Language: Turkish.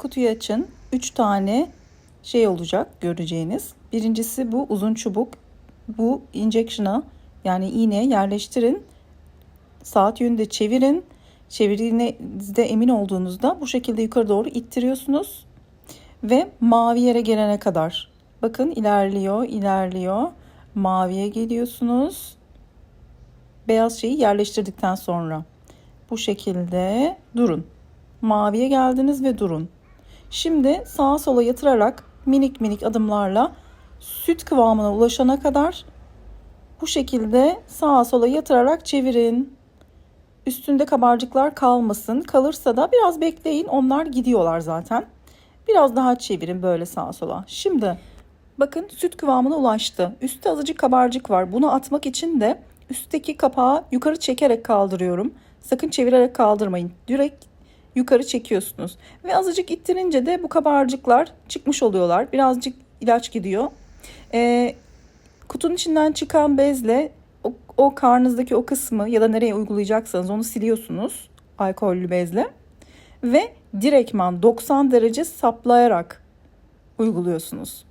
Kutuyu açın. 3 tane şey olacak göreceğiniz. Birincisi bu uzun çubuk. Bu injection'a yani iğneye yerleştirin. Saat yönünde çevirin. Çevirdiğinizde emin olduğunuzda bu şekilde yukarı doğru ittiriyorsunuz. Ve mavi yere gelene kadar. Bakın ilerliyor, ilerliyor. Maviye geliyorsunuz. Beyaz şeyi yerleştirdikten sonra. Bu şekilde durun. Maviye geldiniz ve durun. Şimdi sağa sola yatırarak minik minik adımlarla süt kıvamına ulaşana kadar bu şekilde sağa sola yatırarak çevirin. Üstünde kabarcıklar kalmasın. Kalırsa da biraz bekleyin. Onlar gidiyorlar zaten. Biraz daha çevirin böyle sağa sola. Şimdi bakın süt kıvamına ulaştı. Üstte azıcık kabarcık var. Bunu atmak için de üstteki kapağı yukarı çekerek kaldırıyorum. Sakın çevirerek kaldırmayın. Direkt yukarı çekiyorsunuz. Ve azıcık ittirince de bu kabarcıklar çıkmış oluyorlar. Birazcık ilaç gidiyor. Ee, kutunun içinden çıkan bezle o, o karnınızdaki o kısmı ya da nereye uygulayacaksanız onu siliyorsunuz alkollü bezle ve direktman 90 derece saplayarak uyguluyorsunuz.